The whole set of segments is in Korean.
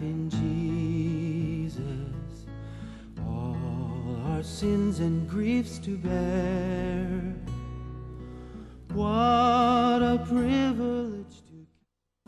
in Jesus all our sins and griefs to bear. What a privilege to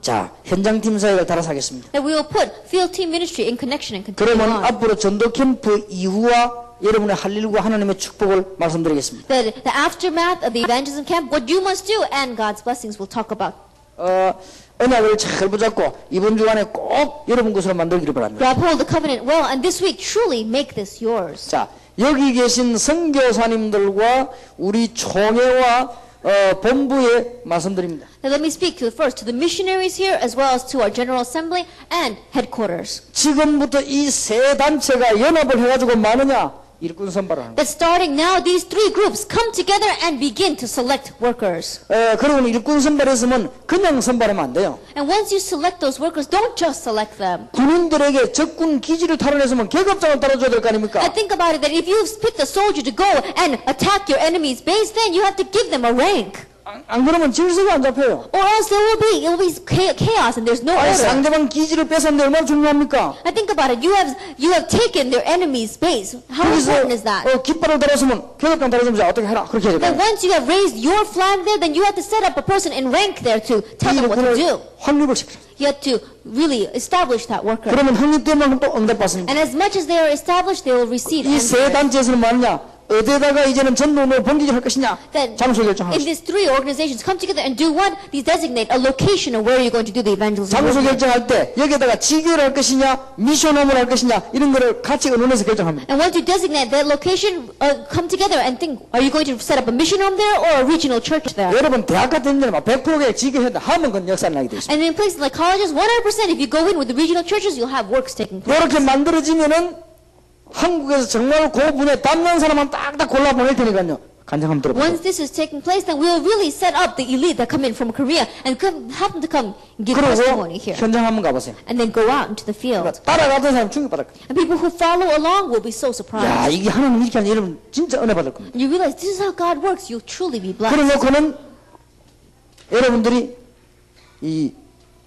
자, 현장 팀 사역을 따라서 하겠습니다. That we will put field team ministry in connection and continue 그러면 on. 앞으로 전도 캠프 이후와 여러분의 할 일과 하나님의 축복을 말씀드리겠습니다. The, the aftermath of the evangelism camp, what you must do, and God's blessings we'll talk about. 어, 언약을 잘 붙잡고 이번 주간에 꼭 여러분 것으로 만들기를 바랍니다. Grab hold the covenant well, and this week truly make this yours. 자, 여기 계신 선교사님들과 우리 총회와 어, 본부에 말씀드립니다. Now let me speak to the first, to the missionaries here, as well as to our General Assembly and headquarters. 지금부터 이 세 단체가 연합을 해가지고 많으냐? 일꾼 선발을 하는 거예요. That starting now, these three groups come together and begin to select workers. 어, 그러면 일꾼 선발했으면 그냥 선발하면 안 돼요. And once you select those workers, don't just select them. 군인들에게 적군 기지를 탈환했으면 계급장을 따라줘야 될 거 I 아닙니까? think about it that if you picked a soldier to go and attack your enemy's base, then you have to give them a rank. 안, 안 그러면 질서가 안 잡혀요. Or else there will be, it will be cha- chaos and there's no 아니, order. 상대방 기지를 뺏었는데 얼마나 중요합니까? I think about it. You have, you have taken their enemy's base. How important is that? 어, 깃발을 달았으면 계급장 따라주면 어떻게 해라. 그렇게 해야 That 돼요. once you have raised your flag there, then you have to set up a person in rank there to tell 이 them what to 일꾼을 do. 확립을 시켜요. You have to really establish that worker. 그러면 확립되면 또 응답받습니다. And as much as they are established, they will receive 이 세 answers. 단체에서는 뭐하냐? 어디에다가 이제는 전도를 본기를 할 것이냐? 장소 결정하고 in these three organizations come together and do what? These designate a location of where you're going to do the evangelism. 장소. 결정할 때 여기에다가 지교를 할 것이냐 미션홈을 할 것이냐 이런 거를 같이 의논해서 결정합니다. And once you designate that location, uh, come together and think, are you going to set up a mission home there or a regional church there? 여러분 대학 같은 데는 막 100%의 지교했다 하면 그건 역사를 나게 돼 있습니다. And in places like colleges, 100% if you go in with the regional churches, you'll have works taking place. 이렇게 만들어지면은 한국에서 정말 그 분야에 담는 사람만 딱딱 골라 보낼 테니까요. 간장 한번 들어보세요. Once this is taking place, then we'll really set up the elite that come in from Korea and come, have them to come give 그리고 testimony here. 현장 한번 가보세요. And then go out into the field. 그러니까 따라가던 사람 충격받을 거예요. And people who follow along will be so surprised. 야 이게 하나님 이렇게 하는 여러분 진짜 은혜 받을 겁니다. And you realize this is how God works. You'll truly be blessed. 그러놓고는 여러분들이 이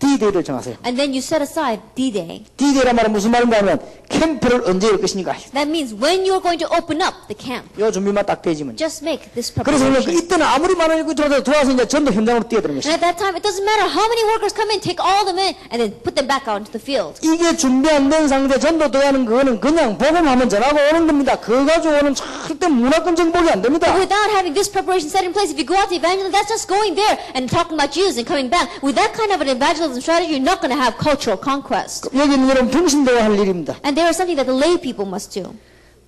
D-Day를 정하세요. And then you set aside D-Day. D-Day란 말은 무슨 말인가 하면 캠프를 언제 열 것이니까 That means when you're going to open up the camp. 요 준비만 딱 되지면 Just make this 그래서 preparation. 이때는 아무리 많은 들어와도 들어와서 이제 전도 현장으로 뛰어드는 And 것이 at that time, it doesn't matter how many workers come in, take all them in, and then put them back out into the field. 이게 준비 안 된 상태 전도 들어가는 그거는 그냥 복음하면 전하고 오는 겁니다. 그거 가지고 오는 절대 문화권 정복이 안 됩니다. But without having this preparation set in place, if you go out to evangelism, that's just going there and talking about Jesus and coming back. With that kind of an evangelism strategy, you're not going to have cultural conquest. 여기는 여러분 평신도가 할 일입니다. And there is something that the lay people must do.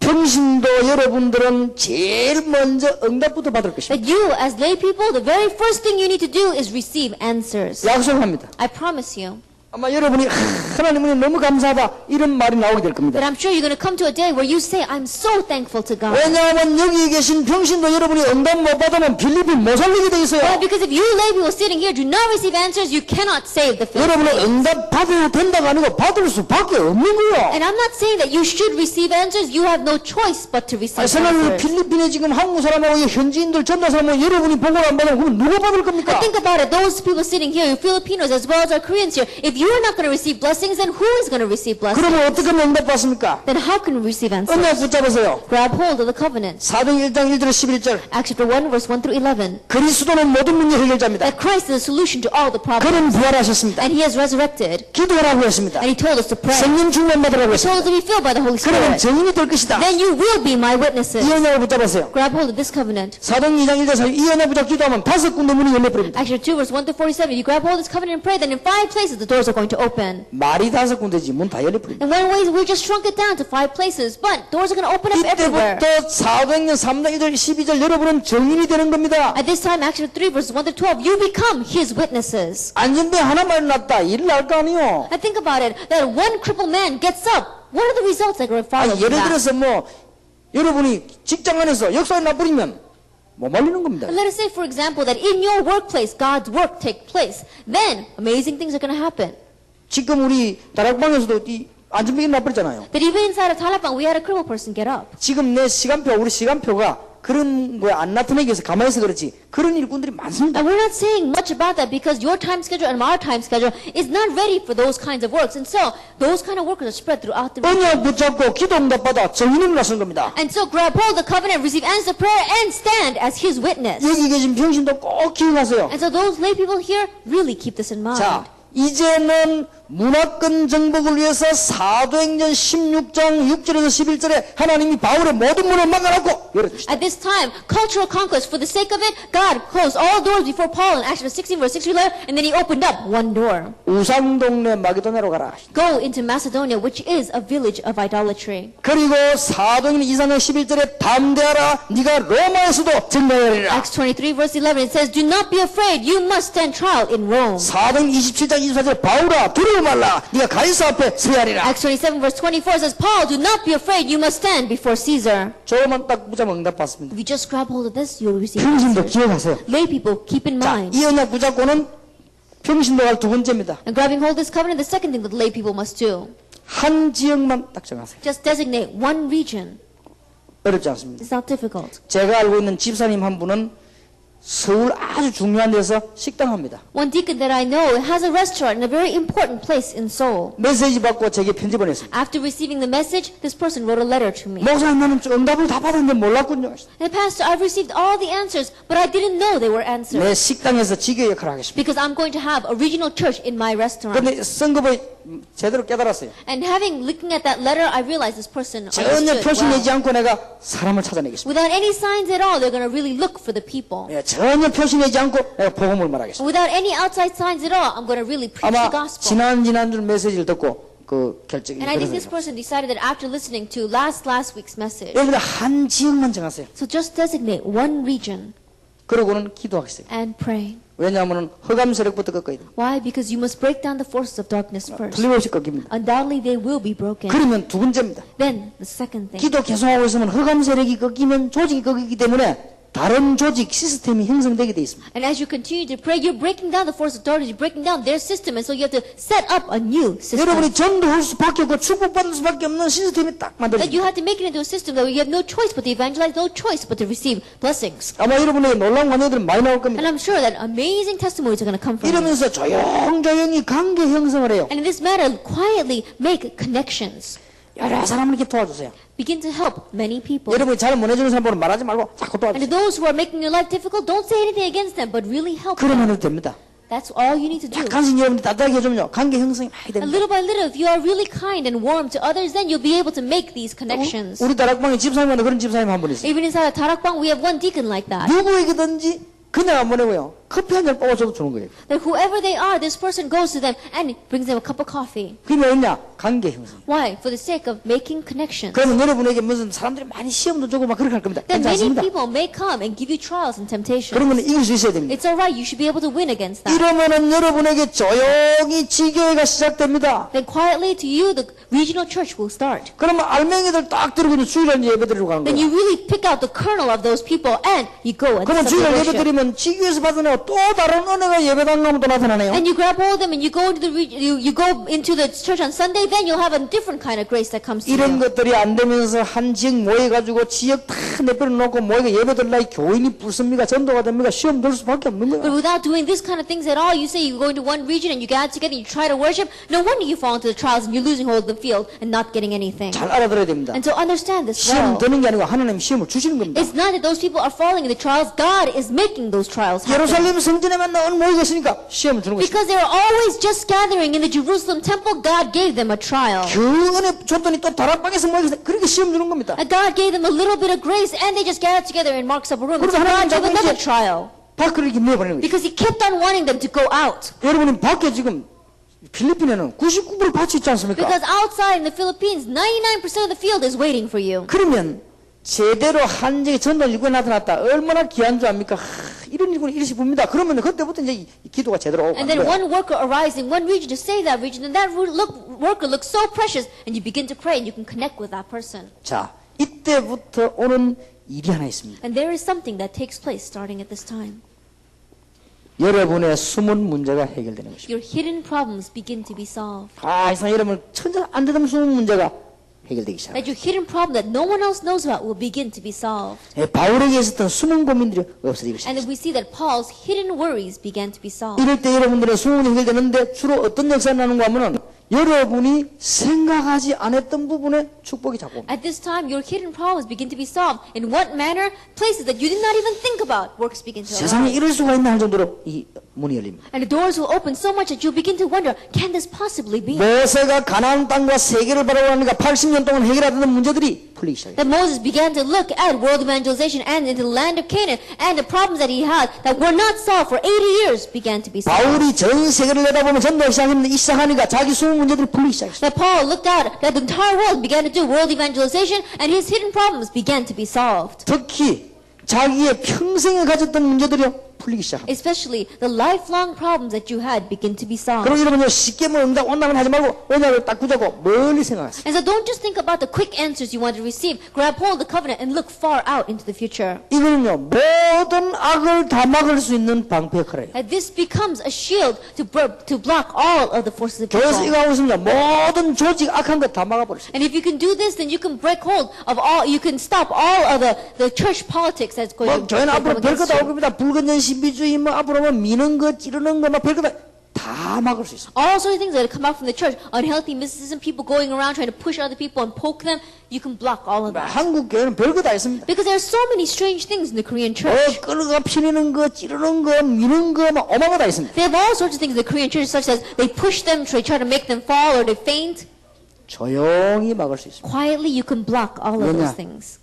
평신도 여러분들은 제일 먼저 응답부터 받을 것입니다. That you, as lay people, the very first thing you need to do is receive answers. 약속합니다. I promise you 아마 여러분이 하, 하나님 은혜 너무 감사하다 이런 말이 나오게 될 겁니다. that I'm sure you're going to come to a day where you say, I'm so thankful to God. 왜냐하면 여기 계신 평신도 여러분이 응답 못 받으면 필리핀 못 살리게 돼 있어요. Why? Because if you lay people sitting here do not receive answers, you cannot save the 여러분은 Philippines. 응답 받아야 된다가 아니고 받을 수밖에 없는 거예요. And I'm not saying that you should receive answers. You have no choice but to receive 아니, 생각해보면 answers. 필리핀에 지금 한국 사람하고 이 현지인들 전도 사람하고 여러분이 보고를 안 받으면 그럼 누가 받을 겁니까? Think about it. Those people sitting here, Filipinos as well as our Koreans here, if you're not going to receive blessings, then who is going to receive blessings? 그러면 어떻게 하면 응답 받습니까? Then how can we receive answers? 언약 붙잡으세요. Grab hold of the covenant. 4등 1장 1절 11절 Acts chapter 1, verse 1 through 11. 그리스도는 모든 문제 해결자입니다. That Christ is the solution to all the problems. 그는 부활하셨습니다. And he has resurrected. 기도하라고 했습니다. And he told us to pray. He 성령 충만 받으라고 told us 했습니다. to be filled by the Holy 그러면 Spirit. 정인이 될 것이다. Then you will be my 이 witnesses. 언약을 붙잡으세요. Grab hold of this covenant. 4등 2장 1절 4이 언약 붙잡 기도하면 다섯 군데 문이 열려버립니다. Acts chapter 2, verse 1 through 47. You grab hold of this covenant and pray, then in five places the doors are going to open. 말이 다섯 군데지 문 다 열려버립니다. In one way, we just shrunk it down to five places, but doors are going to open up everywhere. 이때부터 400년 3장 1절 12절 여러분은 정인이 되는 겁니다. At this time, Acts chapter 3, verses 1 through 12, you become his witnesses. 안전대 하나만 났다. 일날거 아니요. And think about it, that one crippled man gets up. What are the results that to follow from 예를? 들어서 뭐 여러분이 직장 안에서 역사에 나버리면 못 말리는 겁니다. Let us say, for example, that in your workplace, God's work take place. Then, amazing things are going to happen. 지금 우리 다락방에서도 이 안전병이 나버렸잖아요. That even inside of Talabang, we had a crippled person get up. 지금 내 시간표, 우리 시간표가 그런 거에 안 나타내기 위해서 가만히 있어 그렇지 그런 일꾼들이 많습니다. And we're not saying much about that because your time schedule and our time schedule is not ready for those kinds of works. And so those kind of workers are spread throughout the. 언약 붙잡고 기도 응답받아 정인을 나선 겁니다. And so grab hold the covenant, receive answer prayer, and stand as his witness. 여기 계신 병신도 꼭 기억하세요. And so those lay people here really keep this in mind. 자, 이제는 문화권 정복을 위해서 사도행전 16장 6절에서 11절에 하나님이 바울의 모든 문을 막아놓고 열어주시다. At this time, cultural conquest, for the sake of it, God closed all doors before Paul in Acts chapter 16 verse 6 11, and then he opened up one door. 우상 동네 마게도냐로 가라. Go into Macedonia, which is a village of idolatry. 그리고 사도행전 2장 11절에 담대하라 네가 로마에서도 증거하리라. Acts 23 verse 11, it says, Do not be afraid, you must stand trial in Rome. 사도행 27장 24절 바울아 두 려워 말라 네가 가이사 앞에 서야리라. Acts 27 verse 24 says, Paul, do not be afraid, you must stand before Caesar. 저만 딱 붙잡으면 응답 받습니다. If you just grab hold of this, you'll receive 평신도 answers. 기억하세요. Lay people, keep in 자, mind. 이 언약 붙잡고는 평신도 갈두 번째입니다. And grabbing hold of this covenant, the second thing that lay people must do, 한 지역만 딱 정하세요. just designate one region. 어렵지 않습니다. It's not difficult. 제가 알고 있는 집사님 한 분은 서울 아주 중요한 데서 식당 합니다. One deacon that I know has a restaurant in a very important place in Seoul. 메시지 받고 제게 편지 보냈습니다. After receiving the message, this person wrote a letter to me. 목사님 나는 응답을 다 받았는데 몰랐군요. And Pastor, I've received all the answers, but I didn't know they were answers. 내 식당에서 지교 역할을 하겠습니다. Because I'm going to have a regional church in my restaurant. 그런데 성급을 제대로 깨달았어요. And having, looking at that letter, I realized this person 전혀 understood 표시 내지 well. 않고 내가 사람을 찾아내겠습니다. Without any signs at all, they're going to really look for the people. 예, 전혀 표시 내지 않고 내가 복음을 말하겠습니다. Without any outside signs at all, I'm going to really preach the 아마 gospel. 지난 지난주 메시지를 듣고 그 결정이 And I think this 그래서 person decided that after listening to last last week's message, 여러분들 한 지역만 정하세요. so just designate one region 그러고는 and pray. 왜냐하면 허감 세력부터 꺾어야 돼요. Why? Because you must break down the forces of darkness first. 틀림없이 꺾입니다. Undoubtedly, they will be broken. 그러면 두 번째입니다. Then the second thing. 기도 계속하고 있으면 흑암 세력이 꺾이면 조직이 꺾이기 때문에 다른 조직 시스템이 형성되게 돼 있습니다. And as you continue to pray, you're breaking down the force of darkness, you're breaking down their system, and so you have to set up a new system. 여러분이 전도할 수밖에 없고 축복받을 수밖에 없는 시스템이 딱 That 만들어집니다. you have to make it into a system that you have no choice but to evangelize, no choice but to receive blessings. 아마 여러분에게 놀라운 관계들은 많이 나올 겁니다. And I'm sure that amazing testimonies are going to come from. 이러면서 조용조용히 관계 형성을 해요. And in this matter, quietly make connections. 여러 사람을 이렇게 도와주세요. Begin to help many people. 여러분이 잘 못해주는 사람보는 말하지 말고 자꾸 And to 도와주세요. those who are making your life difficult, don't say anything against them, but really help them. 그러면 됩니다. That's all you need to do. 약간씩 여러분이 따뜻하게 해주면요. 관계 형성이 많이 And 됩니다. little by little, if you are really kind and warm to others, then you'll be able to make these connections. 우리 다락방에 집사님한테 그런 집사님 한 분 있어요. Even inside a Tarakbang, we have one deacon like that. 누구에게든지 그냥 안 보내고요. 커피 한 잔 뽑아줘도 주는 거예요. That whoever they are, this person goes to them and brings them a cup of coffee. 그게 왜냐? 관계 형성. Why? For the sake of making connections. 그러면 여러분에게 무슨 사람들이 많이 시험도 주고 막 그렇게 할 겁니다. Then many 괜찮습니다. people may come and give you trials and temptations. 그러면 이길 수 있어야 됩니다. It's alright, you should be able to win against that. 이러면은 여러분에게 조용히 지교회가 시작됩니다. Then quietly to you, the regional church will start. 그러면 알맹이들 딱 들고 이제 주일날 예배 드리러 가는 Then 거예요. you really pick out the kernel of those people and you go and 그러면 주일날 예배 worship. 드리면 지교회에서 받은 또 다른 은혜가 예배당 가면 또 나타나네요. And you grab hold of them and you go into the re- you, you go into the church on Sunday, then you'll have a different kind of grace that comes to 이런 you. 것들이 안 되면서 한 지역 모여가지고 지역 다 내버려 놓고 모이가 예배 드리려 교인이 불습니까? 전도가 됩니까? 시험 들 수밖에 없는 But 거예요. without doing this kind of things at all, you say you go into one region and you gather together and you try to worship, no wonder you fall into the trials and you're losing hold of the field and not getting anything. 잘 알아들어야 됩니다. And so understand this 시험 well. 드는 게 아니고 하나님 시험을 주시는 겁니다. It's not that those people are falling in the trials, God is making those trials happen. 예루살렘 성전에만 나온 모이가 있으니까 시험을 주는 것입니다. Because they were always just gathering in the Jerusalem temple, God gave them a trial. 그 은혜 줬더니 또 다락방에서 있으니까 그렇게 시험 주는 겁니다. And God gave them a little bit of grace and they just gathered together in Mark's upper room. So God gave another trial. 밖으로 이렇게 내보내는 거예요. Because He kept on wanting them to go out. 여러분이 밖에 지금 필리핀에는 99% 밭이 있지 않습니까? Because outside in the Philippines, 99% of the field is waiting for you. 그러면 제대로 한 적이 전도 일꾼이 나타났다. 얼마나 귀한 줄 압니까? 하, 이런 일꾼이 이렇게 봅니다. 그러면 그때부터 이제 기도가 제대로 오고 And then 거예요. one worker arrives in one region to save that region, and that look, worker looks so precious, and you begin to pray and you can connect with that person. 자, 이때부터 오는 일이 하나 있습니다. And there is something that takes place starting at this time. 여러분의 숨은 문제가 해결되는 것입니다. Your hidden problems begin to be solved. 아, 이상 여러분 천재 안 되던 숨은 문제가 해결되기 시작합니다. that your hidden problem that no one else knows about will begin to be solved. 예, 바울에게 있었던 숨은 고민들이 없어지기 And 시작합니다. then we see that Paul's hidden worries began to be solved. 이럴 때 여러분들의 숨은 해결되는데 주로 어떤 역사가 나는가 하면은 여러분이 생각하지 않았던 부분에 축복이 자꾸 옵니다. At this time, your hidden problems begin to be solved. In what manner? Places that you did not even think about, works begin to 세상에 arise. 이럴 수가 있나 할 정도로 이 문이 열립니다. And the doors will open so much that you'll begin to wonder, can this possibly be? 모세가 가나안 땅과 세계를 바라보니까 80년 동안 해결하던 문제들이 풀리기 시작해요. That Moses began to look at world evangelization and into the land of Canaan and the problems that he had that were not solved for 80 years began to be solved. 바울이 전 세계를 내다보면 전도하기 시작했는데 이 시작하니까 자기 숨은 문제들이 풀리기 시작했어요. That Paul looked out that the entire world began to do world evangelization and his hidden problems began to be solved. 특히 자기의 평생에 가졌던 문제들이 풀리기 시작합니다. Especially the lifelong problems that you had begin to be solved. 그럼 여러분요 쉽게 뭐 응답 온다면 하지 말고 언약을 딱 붙잡고 멀리 생각하세요. And so don't just think about the quick answers you want to receive. Grab hold of the covenant and look far out into the future. 이거는요 모든 악을 다 막을 수 있는 방패 역할이에요. And this becomes a shield to, bur- to block all of the forces of 그래서 evil. 이거 하고 있습니다. 모든 조직 악한 것 다 막아버렸어요. And if you can do this, then you can break hold of all, you can stop all of the, the church politics that's going 뭐 to 교회는 앞으로 별거 against 다 you. 오겁니다. 불건전 신비주의 뭐 앞으로 뭐 미는 거 찌르는 거막 별거 다, 다 막을 수 있어요. All sorts of things that come out from the church, unhealthy mysticism, people going around trying to push other people and poke them, you can block all of that. 한국 교회는 별거 다 있습니다. Because there are so many strange things in the Korean 어, church. 끌어가 피리는 거, 찌르는 거, 미는 거, 막 어마어마 다 있습니다. They have all sorts of things in the Korean church, such as they push them, they try to make them fall or they faint. 조용히 막을 수 있습니다. Quietly, you can block all of 왜냐? those things.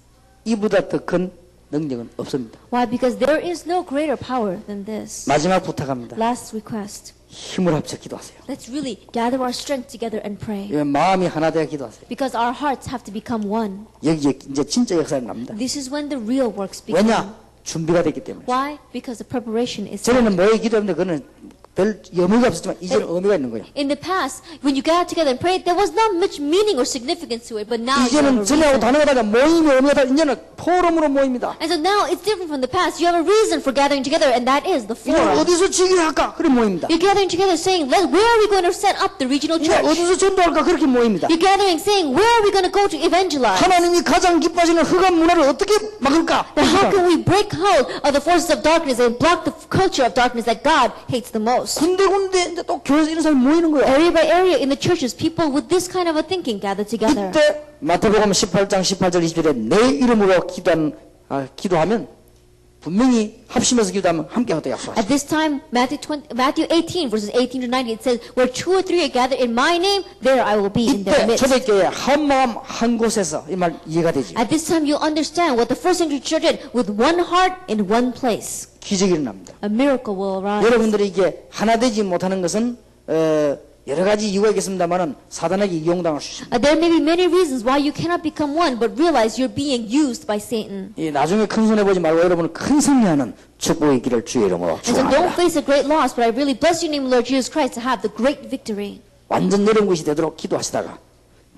이보다 더 큰 능력은 없습니다. Why? Because there is no greater power than this. 마지막 부탁합니다. Last request. 힘을 합쳐 기도하세요. Let's really gather our strength together and pray. 예, 마음이 하나 되어 기도하세요. Because our hearts have to become one. 여기에 이제 진짜 역사가 납니다. This is when the real works begin. 왜냐? 준비가 됐기 때문에. Why? Because the preparation is. 전에는 뭐에 기도했는데 그거는 별 의미가 없었지만 이제는 의미가 있는 거예요. In the past, when you got together and prayed, there was not much meaning or significance to it, but now you have 이제는 a 전에하고 reason. 다르다가 모임의 의미가 다 이제는 포럼으로 모입니다. And so now it's different from the past. You have a reason for gathering together, and that is the 이제 forum. 어디서 지기를 할까? 그래 모입니다. You're gathering together saying, Let, where are we going to set up the regional 이제 church? 어디서 전도할까? 그렇게 모입니다. You're gathering saying, Where are we going to go to evangelize? 하나님이 가장 기뻐하시는 흑암 문화를 어떻게 막을까? Then how can we break hold of the forces of darkness and block the culture of darkness that God hates the most? 군데군데 이제 또 교회에서 이런 사람이 모이는 거예요. Area by area in the churches, people with this kind of a thinking gather together. 이때 마태복음 18장 18절 20절에 내 이름으로 기도한 아, 기도하면 분명히 합심해서 기도하면 함께 하다 약속하시죠. At this time, Matthew, 20, Matthew 18, verses 18 to 19, it says, Where two or three are gathered in my name, there I will be in their 이때 midst. 초대교회 한 마음 한 곳에서 이 말 이해가 되지. At this time, you'll understand what the first century church did with one heart in one place. 기적이 일어납니다. A miracle will arise. 여러분들이 이게 하나 되지 못하는 것은 어, 여러 가지 이유가 있겠습니다만은 사단에게 이용당할 수 있습니다. Uh, there may be many reasons why you cannot become one, but realize you're being used by Satan. 이 나중에 큰 손해 보지 말고 여러분은 큰 승리하는 축복의 길을 주의 이름으로 And so don't 축원합니다. face a great loss, but I really bless your name, Lord Jesus Christ, to have the great victory. 완전 여러분 것이 되도록 기도하시다가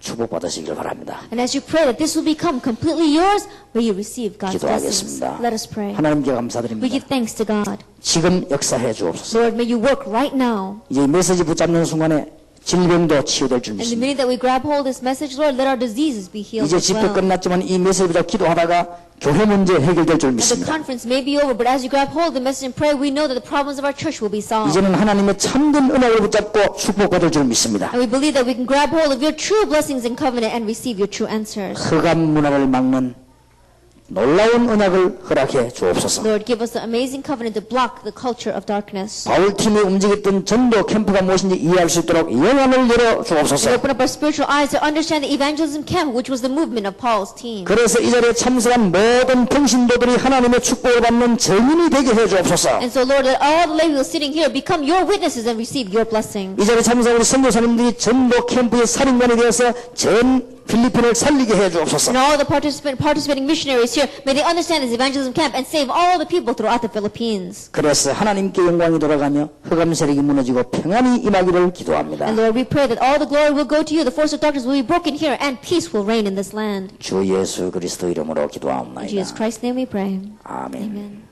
축복 받으시길 바랍니다. And as you pray that this will become completely yours, may you receive God's blessings. 기도하겠습니다. Let us pray. 하나님께 We 감사드립니다. give thanks to God. 지금 역사해 주옵소서. Lord, may you work right now. 이제 이 메시지 붙잡는 순간에 질병도 치유될 줄 And the 믿습니다. minute that we grab hold of this message, Lord, let our diseases be healed 이제 as 집회 well. 끝났지만 이 메시지 붙잡고 기도하다가 교회 문제 해결될 줄 And the 믿습니다. conference may be over, but as you grab hold of the message and pray, we know that the problems of our church will be solved. 이제는 하나님의 참된 은혜를 붙잡고 축복받을 줄 믿습니다. And we believe that we can grab hold of your true blessings and covenant and receive your true answers. 흑암 문화를 막는 놀라운 언약을 허락해 주옵소서. Lord, give us the amazing covenant to block the culture of darkness. 바울 팀이 움직였던 전도 캠프가 무엇인지 이해할 수 있도록 영안을 열어 And 주옵소서. open up our spiritual eyes to understand the evangelism camp, which was the movement of Paul's team. 그래서 이 자리에 참석한 모든 평신도들이 하나님의 축복을 받는 증인이 되게 해 주옵소서. And so, Lord, let all the lay who are sitting here become your witnesses and receive your blessing. 이 자리에 참석한 우리 선교사님들이 전도 캠프의 살인관이 되어서 전 필리핀을 살리게 해 주옵소서. And all the participant, participating missionaries here, may they understand this evangelism camp and save all the people throughout the Philippines. 그래서 하나님께 영광이 돌아가며 흑암 세력이 무너지고 평안이 임하기를 기도합니다. And Lord, we pray that all the glory will go to you, the force of darkness will be broken here, and peace will reign in this land. 주 예수 그리스도 이름으로 In 기도하옵나이다. Jesus Christ's name we pray. 아멘. Amen.